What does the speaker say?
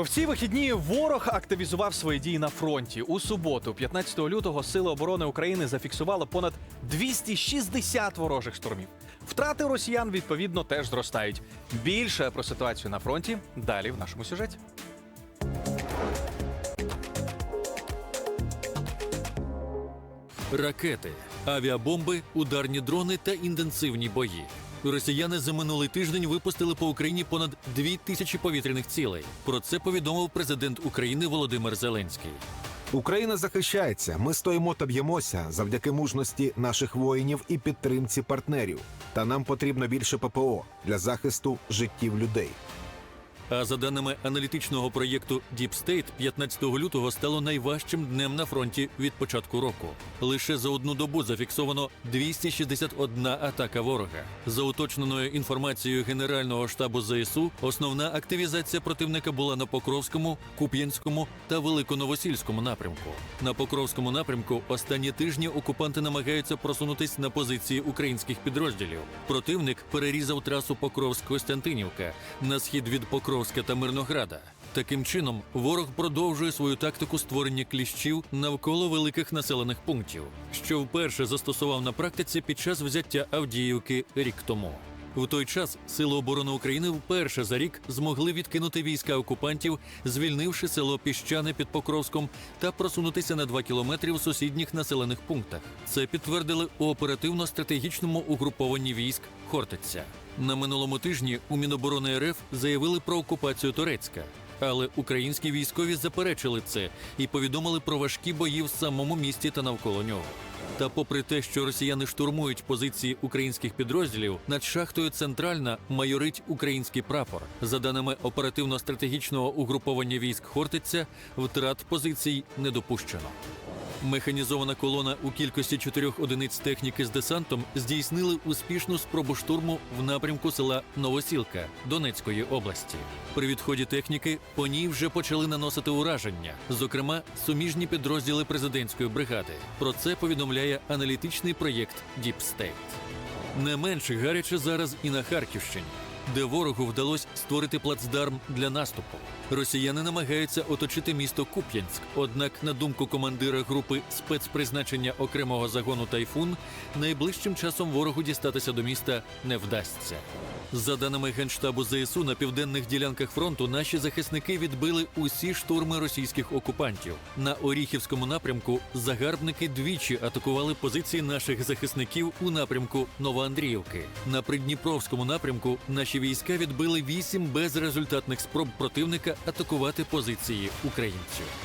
В ці вихідні ворог активізував свої дії на фронті. У суботу, 15 лютого, Сили оборони України зафіксували понад 260 ворожих штурмів. Втрати росіян відповідно теж зростають. Більше про ситуацію на фронті далі в нашому сюжеті. Ракети, авіабомби, ударні дрони та інтенсивні бої. Росіяни за минулий тиждень випустили по Україні понад дві тисячі повітряних цілей. Про це повідомив президент України Володимир Зеленський. Україна захищається. Ми стоїмо та б'ємося завдяки мужності наших воїнів і підтримці партнерів. Та нам потрібно більше ППО для захисту життів людей. А за даними аналітичного проєкту Deep State, 15 лютого стало найважчим днем на фронті від початку року. Лише за одну добу зафіксовано 261 атака ворога. За уточненою інформацією Генерального штабу ЗСУ, основна активізація противника була на Покровському, Куп'янському та Великоновосільському напрямку. На Покровському напрямку останні тижні окупанти намагаються просунутись на позиції українських підрозділів. Противник перерізав трасу Покровськ-Костянтинівка на схід від Покровська та Мирнограда. Таким чином, ворог продовжує свою тактику створення кліщів навколо великих населених пунктів, що вперше застосував на практиці під час взяття Авдіївки рік тому. В той час Сили оборони України вперше за рік змогли відкинути війська окупантів, звільнивши село Піщане під Покровськом та просунутися на 2 кілометри в сусідніх населених пунктах. Це підтвердили у оперативно-стратегічному угрупованні військ Хортиця. На минулому тижні у Міноборони РФ заявили про окупацію Турецька. Але українські військові заперечили це і повідомили про важкі бої в самому місті та навколо нього. Та попри те, що росіяни штурмують позиції українських підрозділів, над шахтою центральна майорить український прапор. За даними оперативно-стратегічного угруповання військ Хортиця, втрат позицій не допущено. Механізована колона у кількості чотирьох одиниць техніки з десантом здійснили успішну спробу штурму в напрямку села Новосілка Донецької області. При відході техніки по ній вже почали наносити ураження, зокрема суміжні підрозділи президентської бригади. Про це повідомляє аналітичний проєкт State. Не менш гаряче зараз і на Харківщині, де ворогу вдалося створити плацдарм для наступу. Росіяни намагаються оточити місто Куп'янськ. Однак, на думку командира групи спецпризначення окремого загону Тайфун, найближчим часом ворогу дістатися до міста не вдасться. За даними генштабу ЗСУ, на південних ділянках фронту наші захисники відбили усі штурми російських окупантів. На Оріхівському напрямку загарбники двічі атакували позиції наших захисників у напрямку Новоандріївки. На Придніпровському напрямку наші війська відбили вісім безрезультатних спроб противника атакувати позиції українців.